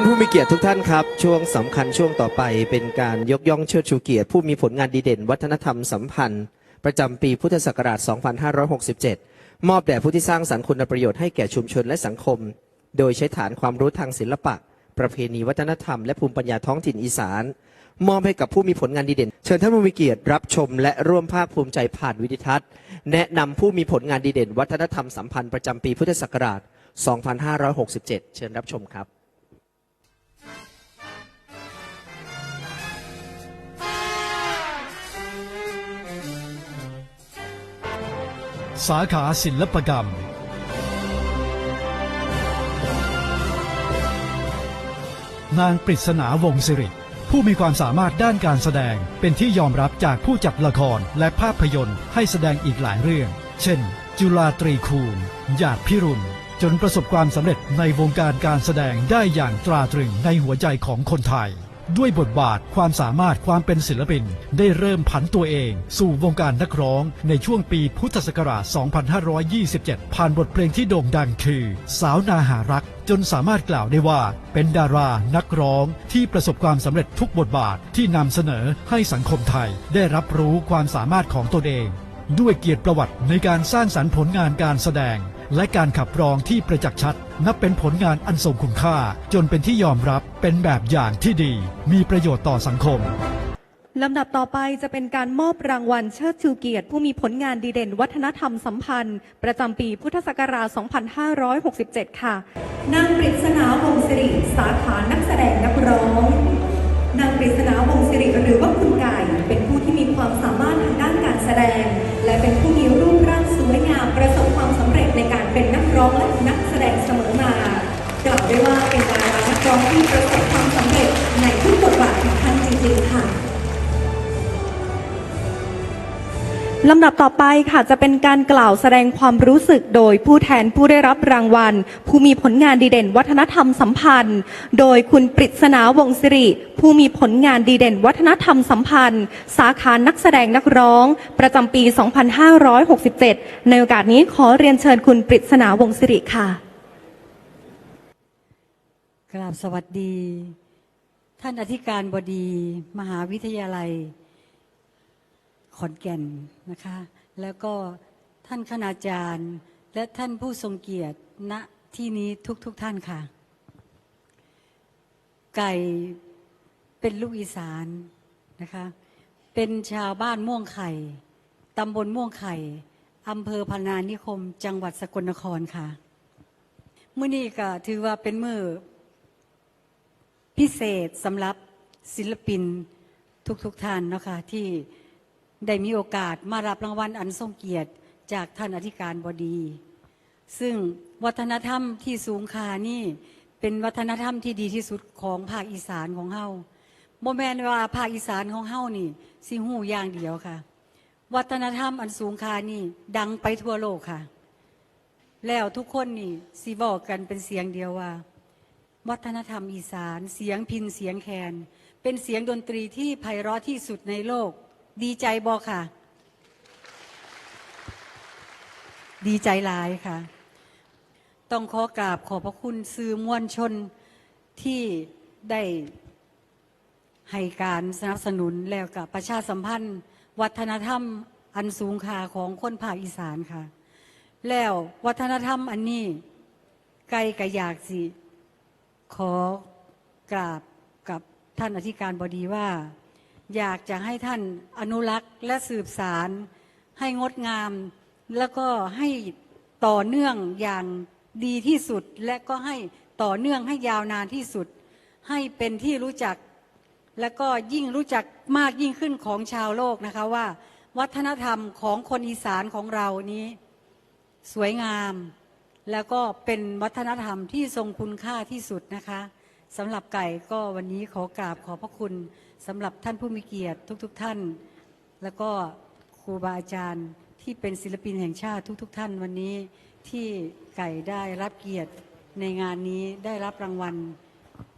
านผู้มีเกียรติทุกท่านครับ ช่วงสำคัญช่วงต่อไป เป็นการยกย่องเชิดชูเกียรติ ผู้มีผลงานดีเด่น วัฒนธรรมสัมพันธ์ ประจำปีพุทธศักราช 2567 มอบแด่ผู้ที่สร้างสรรค์คุณประโยชน์ให้แก่ชุมชนและสังคม โดยใช้ฐานความรู้ทางศิลปะ ประเพณีวัฒนธรรมและภูมิปัญญาท้องถิ่นอีสาน มอบให้กับผู้มีผลงานดีเด่น เชิญท่านผู้มีเกียรติรับชม และร่วมภาคภูมิใจผ่านวิดิทัศน์ แนะนำผู้มีผลงานดีเด่น วัฒนธรรมสัมพันธ์ประจำปีพุทธศักราช 2567 เชิญรับชมครับ สาขาศิลปกรรม นางปริศนาวงศิริ ผู้มีความสามารถด้านการแสดงเป็นที่ยอมรับจากผู้จัดละครและภาพยนตร์ให้แสดงอีกหลายเรื่อง เช่น จุฬาตรีคูณหยาดพิรุณจนประสบความสำเร็จในวงการการแสดงได้อย่างตราตรึงในหัวใจของคนไทย ด้วยบทบาทความสามารถความเป็นศิลปิน ได้เริ่มผันตัวเอง สู่วงการนักร้องในช่วงปีพุทธศักราช 2527 ผ่านบทเพลงที่โด่งดังคือ สาวนาหารัก จนสามารถกล่าวได้ว่า เป็นดารานักร้องที่ประสบความสำเร็จทุกบทบาทที่นำเสนอให้สังคมไทย ได้รับรู้ความสามารถของตนเอง ด้วยเกียรติประวัติในการสร้างสรรค์ผลงานการแสดง และการขับร้องที่ประจักษ์ชัด นับเป็นผลงานอันทรงคุณค่า จนเป็นที่ยอมรับเป็นแบบอย่างที่ดี มีประโยชน์ต่อสังคมลำดับต่อไปจะเป็นการมอบรางวัลเชิดชูเกียรติ ผู้มีผลงานดีเด่น วัฒนธรรมสัมพันธ์ ประจำปีพุทธศักราช 2567 ค่ะ นางปริศนาวงศิริ สาขานักแสดงนักร้อง นางปริศนาวงศิริหรือว่าคุณไก่ เป็นผู้ที่มีความสามารถทางด้านการแสดง และเป็นผู้มีรูปร่างสวยงามประสบความสำเร็จในการเป็นนักร้องและนักแสดงเสมอมา กล่าวได้ว่าเป็นดา รานักร้องที่ประสบความสำเร็จในทุกบทบาทของท่านจริงๆค่ะลำดับต่อไปค่ะจะเป็นการกล่าวแสดงความรู้สึกโดยผู้แทนผู้ได้รับรางวัล ผู้มีผลงานดีเด่นวัฒนธรรมสัมพันธ์ โดยคุณปริศนาวงศิริ ผู้มีผลงานดีเด่นวัฒนธรรมสัมพันธ์ สาขานักแสดงนักร้อง ประจำปี 2567 ในโอกาสนี้ขอเรียนเชิญคุณปริศนาวงศิริค่ะ กราบสวัสดี ท่านอธิการบดี มหาวิทยาลัย ขอนแก่นนะคะ แล้วก็ท่านคณาจารย์ และท่านผู้ทรงเกียรติณที่นี้ทุกๆทท่านค่ะ ไก่เป็นลูกอีสานนะคะ เป็นชาวบ้านม่วงไข่ตำบลม่วงไข่อำเภอพนานิคม จังหวัดสกลนครค่ะ มื่อนี้ก็ถือว่าเป็นมือ พิเศษสำหรับศิลปินทุกๆทท่านนะคะที่ได้มีโอกาสมารับรางวัลอันทรงเกียรติจากท่านอธิการบดี ซึ่งวัฒนธรรมที่สูงค่านี่เป็นวัฒนธรรมที่ดีที่สุดของภาคอีสานของเฮาโมแมนว่าภาคอีสานของเฮานี่สิหูอย่างเดียวค่ะ วัฒนธรรมอันสูงค่านี่ดังไปทั่วโลกค่ะ แล้วทุกคนนี่สิบอกกันเป็นเสียงเดียวว่า วัฒนธรรมอีสาน เสียงพินเสียงแคน เป็นเสียงดนตรีที่ไพเราะที่สุดในโลก ดีใจบอค่ะ ดีใจหลายค่ะ ต้องขอกราบขอบพระคุณสื่อมวลชนที่ได้ให้การสนับสนุนแล้วกับประชาสัมพันธ์ วัฒนธรรมอันสูงค่าของคนภาคอีสานค่ะ แล้ววัฒนธรรมอันนี้ไกลกะอยากสิ ขอกราบกับท่านอธิการบดีว่า อยากจะให้ท่านอนุรักษ์และสืบสาร ให้งดงาม แล้วก็ให้ต่อเนื่องอย่างดีที่สุด และก็ให้ต่อเนื่องให้ยาวนานที่สุด ให้เป็นที่รู้จัก และก็ยิ่งรู้จักมากยิ่งขึ้นของชาวโลกนะคะว่า วัฒนธรรมของคนอีสานของเรานี้ สวยงาม แล้วก็เป็นวัฒนธรรมที่ทรงคุณค่าที่สุดนะคะสำหรับไก่ก็วันนี้ขอกราบขอพระคุณสำหรับท่านผู้มีเกียรติทุกๆทท่าน แล้วก็ครูบาอาจารย์ที่เป็นศิลปินแห่งชาติทุกๆท่านวันนี้ที่ไก่ได้รับเกียรติในงานนี้ได้รับรางวัล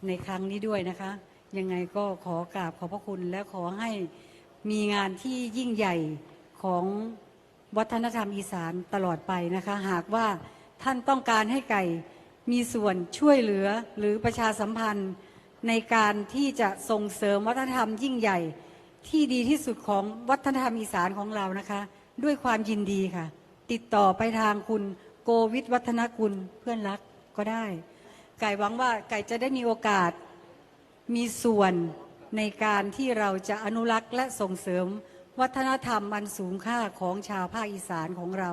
ในครั้งนี้ด้วยนะคะ ยังไงก็ขอกราบขอพระคุณและขอให้มีงานที่ยิ่งใหญ่ของวัฒนธรรมอีสานตลอดไปนะคะ หากว่า ท่านต้องการให้ไก่มีส่วนช่วยเหลือหรือประชาสัมพันธ์ในการที่จะส่งเสริมวัฒนธรรมยิ่งใหญ่ที่ดีที่สุดของวัฒนธรรมอีสานของเรานะคะ ด้วยความยินดีค่ะ ติดต่อไปทางคุณโกวิทวัฒนกุลเพื่อนรักก็ได้ ไก่หวังว่าไก่จะได้มีโอกาสมีส่วนในการที่เราจะอนุรักษ์และส่งเสริมวัฒนธรรมอันสูงค่าของชาวภาคอีสานของเรา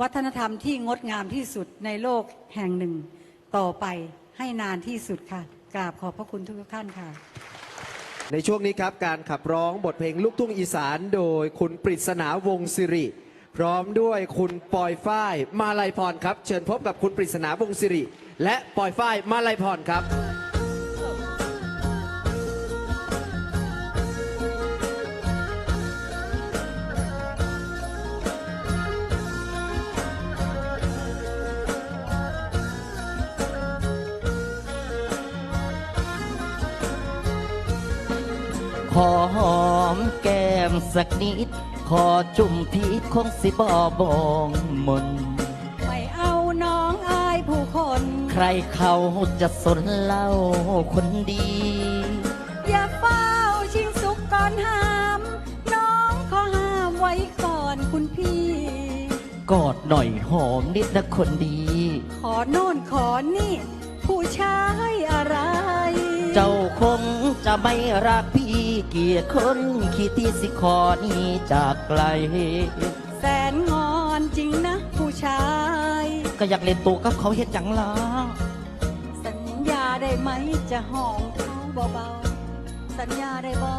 วัฒนธรรมที่งดงามที่สุดในโลกแห่งหนึ่ง ต่อไปให้นานที่สุดค่ะ กราบขอบพระคุณทุกท่านค่ะ ในช่วงนี้ครับการขับร้องบทเพลงลูกทุ่งอีสานโดยคุณปริศนาวงศิริ พร้อมด้วยคุณปอยฝ้าย มาลัยพรครับ เชิญพบกับคุณปริศนาวงศิริ และปอยฝ้ายมาลัยพรครับ อหอมแก้มสักนิด ขอจุ่มพีดคงสิบอบองมน ไม่เอาน้องอายผู้คน ใครเขาจะสนเล่าคนดี อย่าเฝ้าชิงสุกก่อนห้าม น้องขอห้ามไว้ก่อนคุณพี่ กอดหน่อยหอมนิดนะคนดี ขอโน่นขอนี่ ผู้ชายอะไรเจ้าคงจะไม่รักพี่เกลียดคนขี้ที่สิขอหนี้จากไกล แสนงอนจริงนะผู้ชาย ก็อยากเล่นตัวกับเขาเห็นจังละสัญญาได้ไหมจะหอมเขาเบาๆสัญญาได้บ่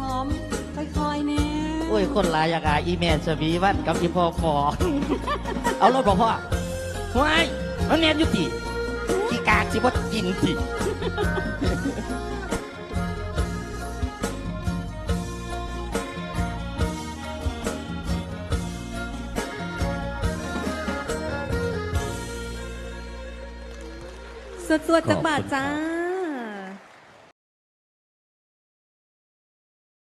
หอมค่อยๆเนี่ยโอ้ย คนหลายอยากอายอีแมนชวีวันกับอีพ่อฟอกเอารถบอกพ่อว้ายมันแมนอยุติขี้กากสิบ่กินสิ สวดๆจากบาทจ้า